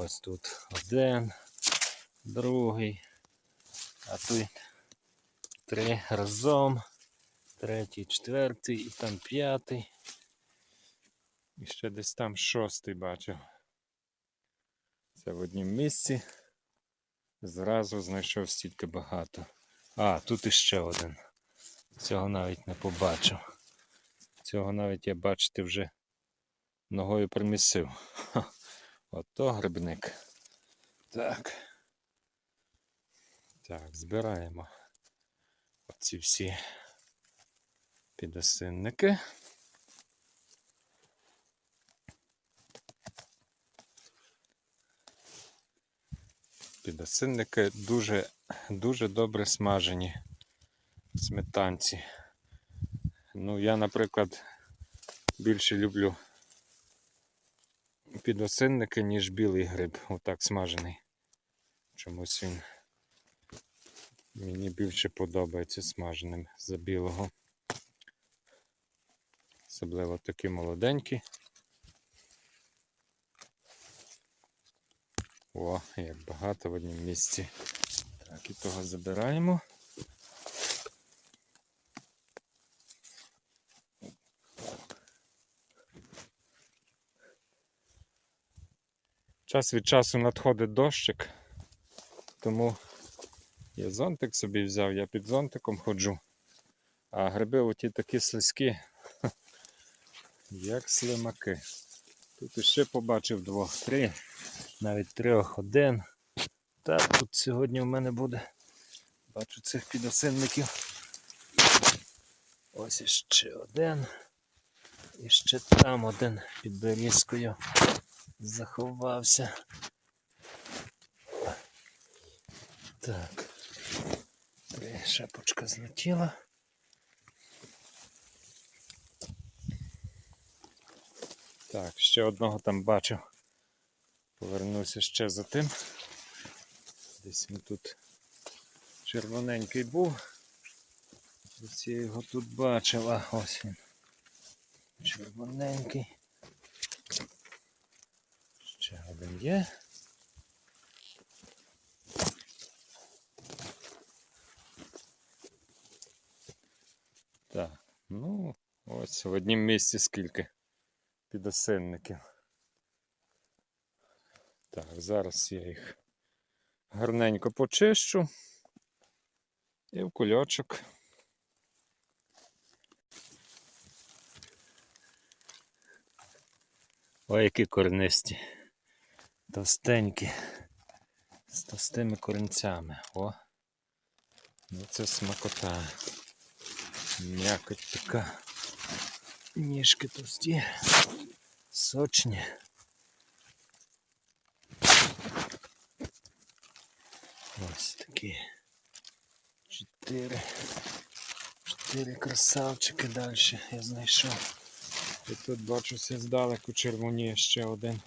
Ось тут один, другий, а тут три разом, третій, четвертий і там п'ятий. І ще десь там шостий бачив. Це в однім місці. Зразу знайшов стільки багато. А, тут іще один. Цього навіть не побачив. Цього навіть я бачити вже ногою примісив. Ото грибник. Так. Так, збираємо оці всі підосинники. Підосинники дуже, дуже добре смажені в сметанці. Ну, я, наприклад, більше люблю підосинники, ніж білий гриб, отак смажений. Чомусь він мені більше подобається смаженим за білого. Особливо такі молоденькі. О, як багато в одному місці. Так, і того забираємо. Час від часу надходить дощик, тому я зонтик собі взяв, я під зонтиком ходжу. А гриби оті такі слизькі, як слимаки. Тут іще побачив двох, три, навіть трьох, один. Та тут сьогодні в мене буде. Бачу цих підосинників. Ось іще один. І ще там один під берізкою заховався. Так. Шапочка злетіла. Так, ще одного там бачив. Повернуся ще за тим. Десь він тут червоненький був. Десь я його тут бачив, а ось він. Червоненький. Ще один є. Так, ну, ось в однім місці скільки підосинників. Так, зараз я їх гарненько почищу і в кульочок. Ой, які корнисті. Товстенькі. З товстими корінцями. О. Ну це смакота. М'якоть така. Ніжки товсті. Сочні. Ось такі. Чотири. Чотири красавчики далі я знайшов. І тут бачуся здалеку червоніє ще один.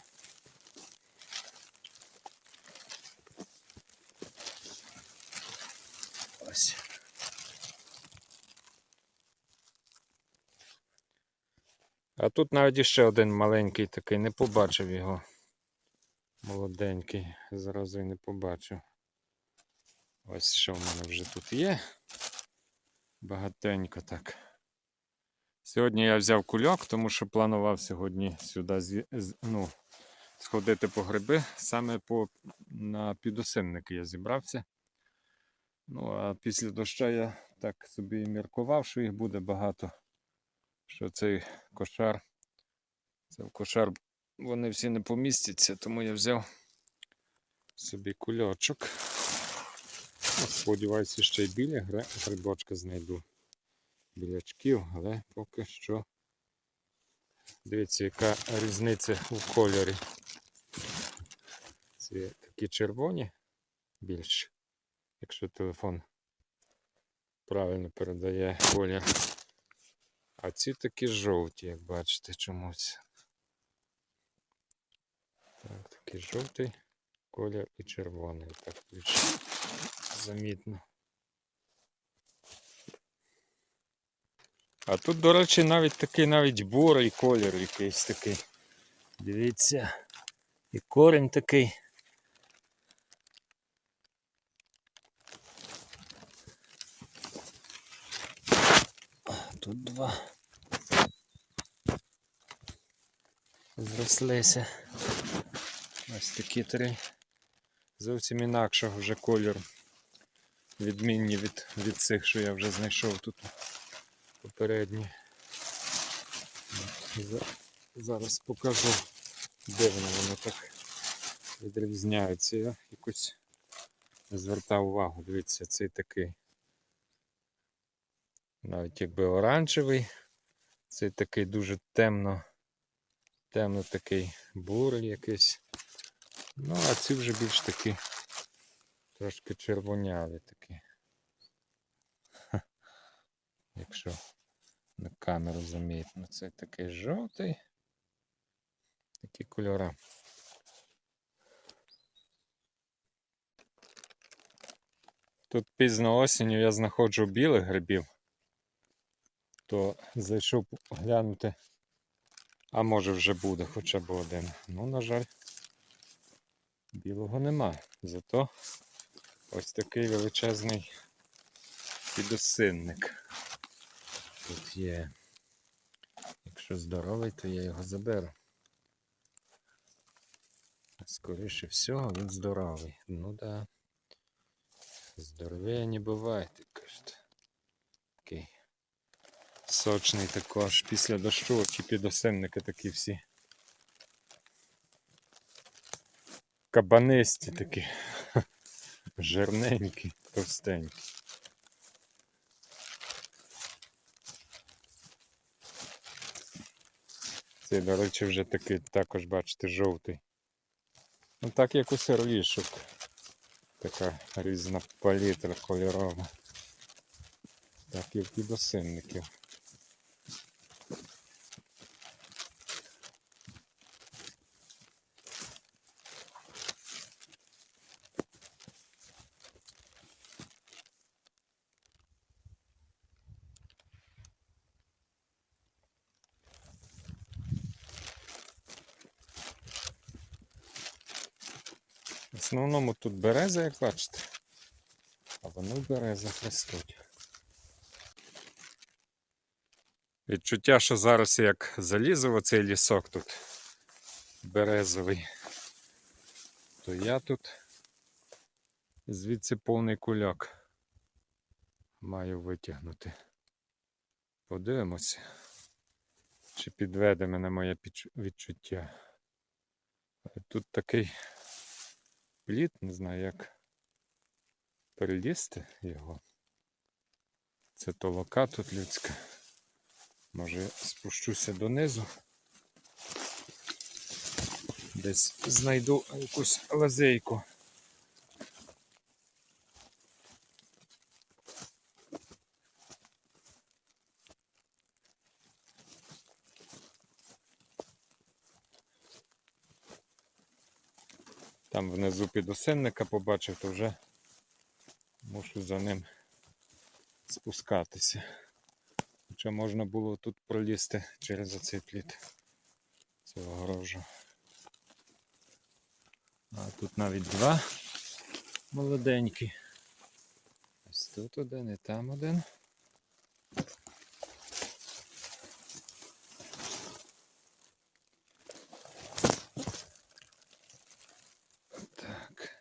А тут навіть іще один маленький такий, не побачив його. Молоденький, зразу й не побачив. Ось що в мене вже тут є. Багатенько так. Сьогодні я взяв кульок, тому що планував сьогодні сюди ну, сходити по гриби. Саме по, на підосинники я зібрався. Ну, а після дощу я так собі і міркував, що їх буде багато. Що цей кошар, це в кошар вони всі не помістяться, тому я взяв собі кульочок. Ну, Сподіваюся, ще й біля грибочка знайду білячків, але поки що. Дивіться, яка різниця у кольорі. Ці такі червоні більше, якщо телефон правильно передає колір. А ці такі жовті, як бачите, чомусь. Так, такий жовтий колір і червоний. Так більше замітно. А тут, до речі, навіть такий навіть бурий колір якийсь такий. Дивіться, І корінь такий. Тут два. Зрослися. Ось такі три. Зовсім інакшого вже кольору. Відмінні від, від цих, що я вже знайшов тут попередні. Зараз покажу, де воно воно так відрізняється. Я якось не звертав увагу. Дивіться, цей такий. Навіть якби оранжевий. Цей такий дуже темно, темно такий бурий якийсь. Ну, а ці вже більш такі трошки червоняві такі. Якщо на камеру замітно, це такий жовтий. Такі кольори. Тут пізно осінню я знаходжу білих грибів, то зайшов глянути, а може вже буде хоча б один. Ну, на жаль, білого нема. Зато ось такий величезний підосинник. Тут є. Якщо здоровий, то я його заберу. Скоріше всього, він здоровий. Ну да. Здоровее не буває, так кажуть. Сочний також після дощу, ті підосинники такі всі. Кабанисті такі. Жирненькі, товстенькі. Цей, до речі, вже такий також, бачите, жовтий. Ну так як у сервішок. Така різна палітра кольорова. Так і в підосинників. В основному тут береза, як бачите. А вони в березах ростуть. Відчуття, що зараз як залізу в оцей лісок тут березовий, то я тут звідси повний куляк маю витягнути. Подивимося, чи підведе мене моє відчуття. Тут такий плід, не знаю як перелізти його. Це толока тут людська. Може спущуся донизу. Десь знайду якусь лазейку. Там внизу підосинника побачив, то вже мушу за ним спускатися. Хоча можна було тут пролізти через оцей плід цього горожу. А тут навіть два молоденькі. Ось тут один і там один. Так.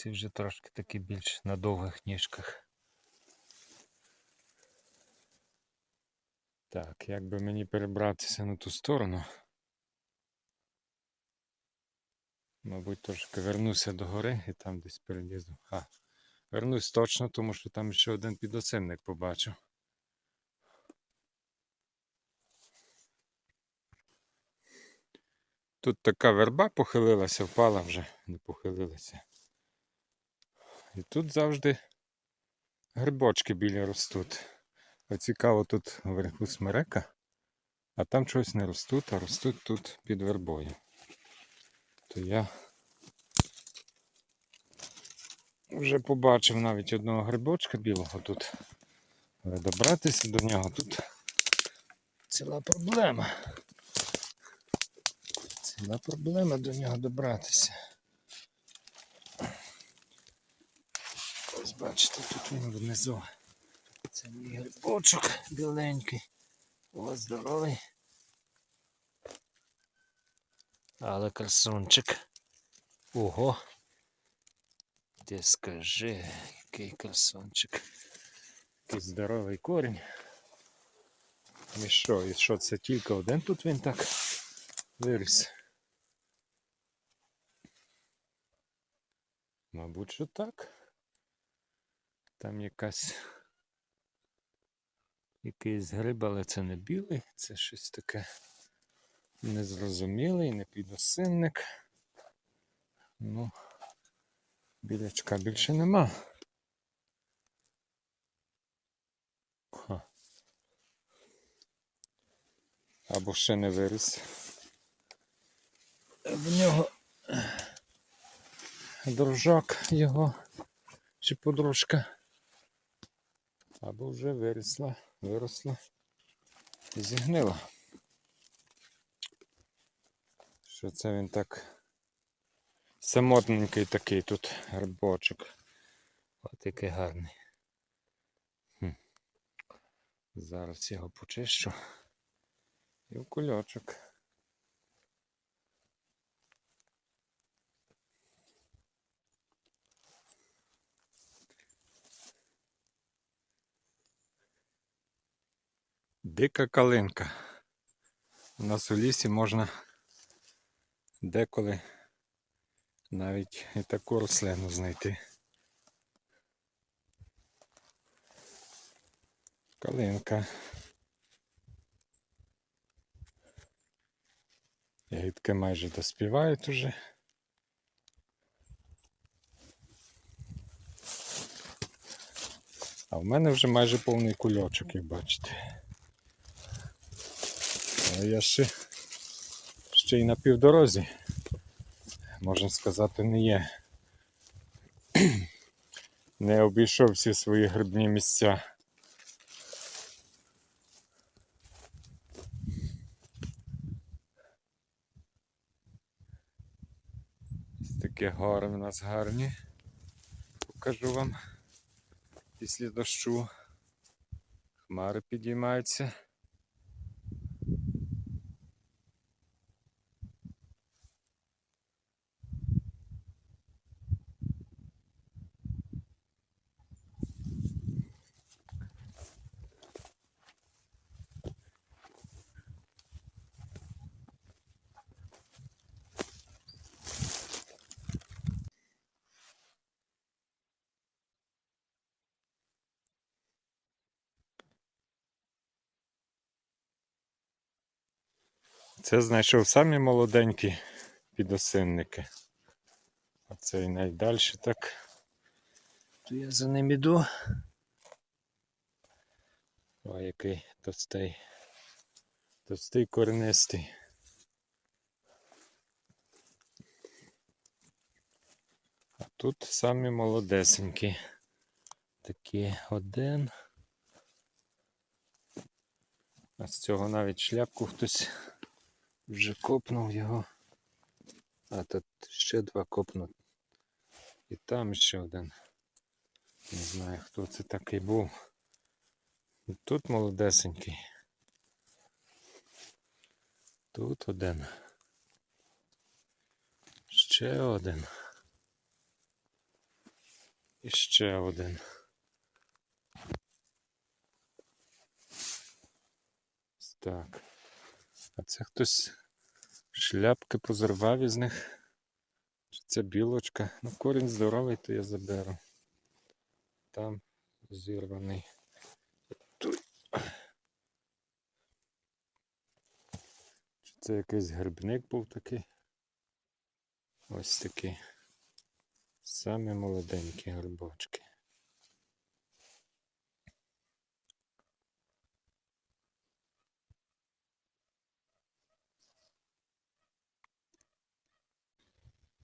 Оці вже трошки такі більш на довгих ніжках. Так, як би мені перебратися на ту сторону? Мабуть, трошки вернуся до гори і там десь перелізу. А, вернусь точно, тому що там ще один підосинник побачив. Тут така верба похилилася, впала вже, не похилилася. І тут завжди грибочки білі ростуть. А цікаво, тут вверху смерека, а там щось не ростуть, а ростуть тут під вербою. То я Вже побачив навіть одного грибочка білого тут. Але добратися до нього тут ціла проблема. Ціла проблема до нього добратися. Бачите, тут він внизу. Це мій грибочок біленький. О, здоровий. Але красунчик. Ого. Ти скажи, який красунчик. Який здоровий корінь. І що, і що це тільки один тут він так виріс? Мабуть, що так. Там якась якийсь гриб, але це не білий, це щось таке незрозумілий, не підосинник. Ну, білячка більше нема. Ха. Або ще не виріс. В нього дружок його чи подружка. Або вже вирісла, виросла і зігнила. Що це він так самотненький такий тут грибочок. От який гарний. Хм. Зараз його почищу. І в кульочок. Дика калинка. У нас у лісі можна деколи навіть і таку рослину знайти. Калинка. Ягідки майже доспівають уже. А в мене вже майже повний кульочок, як бачите. А я ще, ще й на півдорозі, можна сказати, не є. Не обійшов всі свої грибні місця. Такі гори в нас гарні. Покажу вам після дощу. Хмари підіймаються. Це знайшов самі молоденькі підосинники. А цей найдальше так. То я за ним іду. О, який товстий. Товстий коренистий. А тут самі молодесенькі. Такі один. А з цього навіть шляпку хтось вже копнув його. А тут ще два копнуть. І там ще один. Не знаю, хто це такий був. Тут молодесенький. Тут один. Ще один. І ще один. Так. А це хтось шляпки позривав із них. Чи це білочка? Ну, корінь здоровий, то я заберу. Там зірваний. Тут. Чи це якийсь грибник був такий? Ось такий. Самі молоденькі грибочки.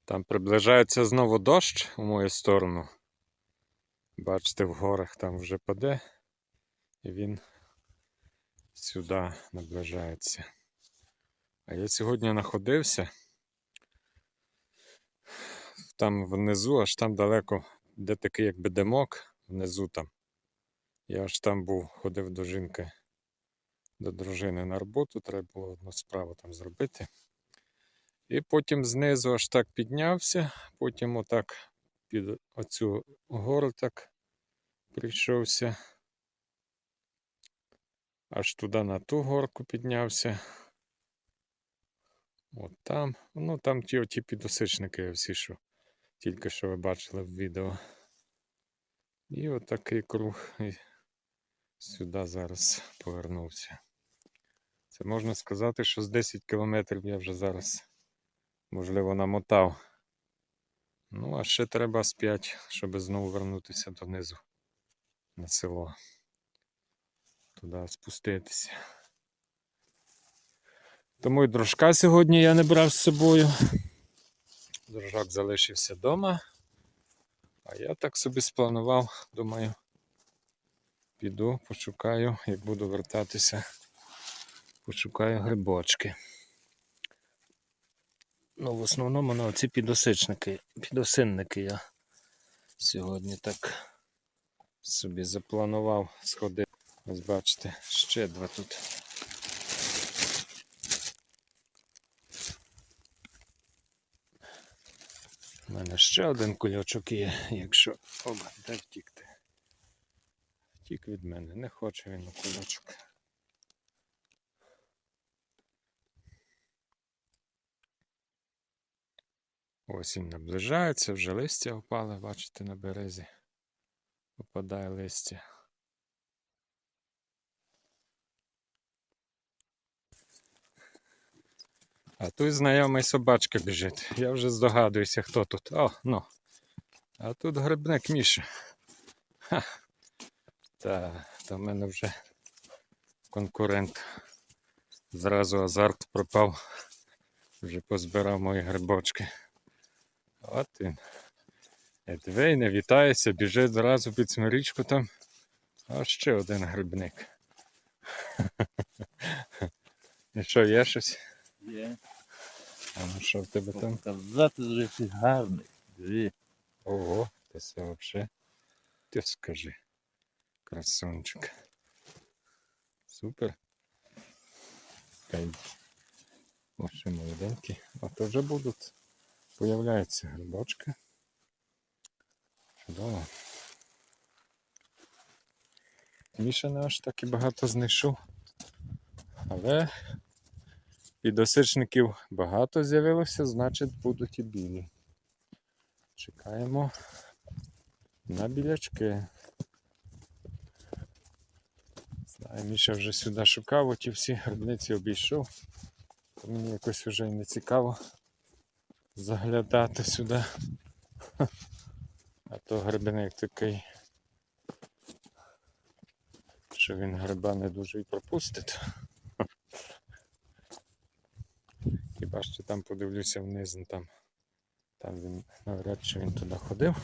Там приближається знову дощ у мою сторону. Бачите, в горах там вже паде, і він сюди наближається. А я сьогодні знаходився там внизу, аж там далеко, де такий якби димок, внизу там. Я аж там був, ходив до жінки, до дружини на роботу, треба було одну справу там зробити. І потім знизу аж так піднявся, потім отак під оцю гору так прийшовся. Аж туди на ту горку піднявся. От там. Ну там ті оті підосичники всі, що тільки що ви бачили в відео. І отакий круг і сюди зараз повернувся. Це можна сказати, що з 10 кілометрів я вже зараз, можливо, намотав. Ну, а ще треба 5, щоб знову вернутися донизу на село. Туди спуститися. Тому і дружка сьогодні я не брав з собою. Дружок залишився вдома. А я так собі спланував, думаю, піду, пошукаю, як буду вертатися, пошукаю грибочки. Ну, в основному на оці підосичники, підосинники я сьогодні так собі запланував сходити. Ось бачите, ще два тут. У мене ще один кульочок є, якщо оба, де втікти. Втік від мене, не хоче він на кульочок. Осінь наближається, вже листя опали, бачите, на березі. Опадає листя. А тут знайомий собачка біжить. Я вже здогадуюся, хто тут. О, ну. А тут грибник Міша. Ха. Та, та в мене вже конкурент. Зразу азарт пропав. Вже позбирав мої грибочки. От він. Едвей не вітається, біжить зразу під смирічку там. А ще один грибник. І що, є щось? Є. А ну що в тебе там? Показати вже гарний. Дві. Ого, ти це вообще. Ти скажи. Красунчик. Супер. О, ще молоденькі. А то вже будуть. Появляються грибочки. Чудово. Міша не аж так і багато знайшов. Але підосичників багато з'явилося, значить будуть і білі. Чекаємо на білячки. Знаю, Міша вже сюди шукав, оті всі грибниці обійшов. Мені якось вже і не цікаво заглядати сюди. А то грибник такий, що він гриба не дуже і пропустить. Хіба що там подивлюся вниз, ну, там там він навряд чи він туди ходив.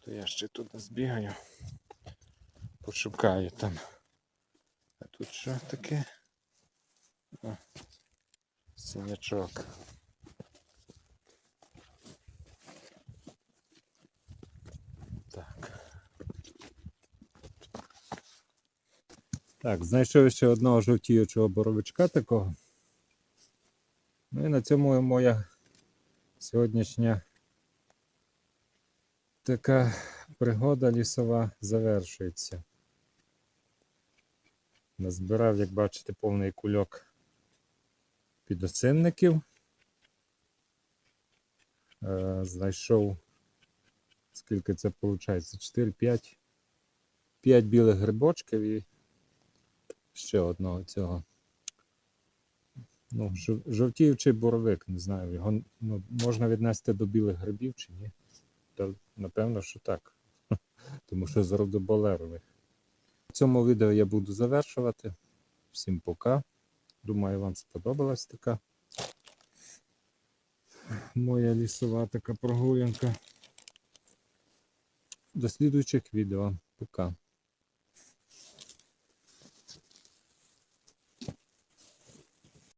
То я ще туди збігаю. Пошукаю там. А тут що таке? Синячок. Так, знайшов ще одного жовтіючого боровичка такого. Ну і на цьому моя сьогоднішня така пригода лісова завершується. Назбирав, як бачите, повний кульок підосинників. Е, знайшов, скільки це виходить? 4, 5, 5 білих грибочків і ще одного цього. Ну, жовтіючий боровик, не знаю, його ну, можна віднести до білих грибів чи ні? Та, напевно, що так. Тому що з роду болерових. В цьому відео я буду завершувати. Всім пока. Думаю, вам сподобалась така моя лісова така прогулянка. до слідуючих відео. Пока.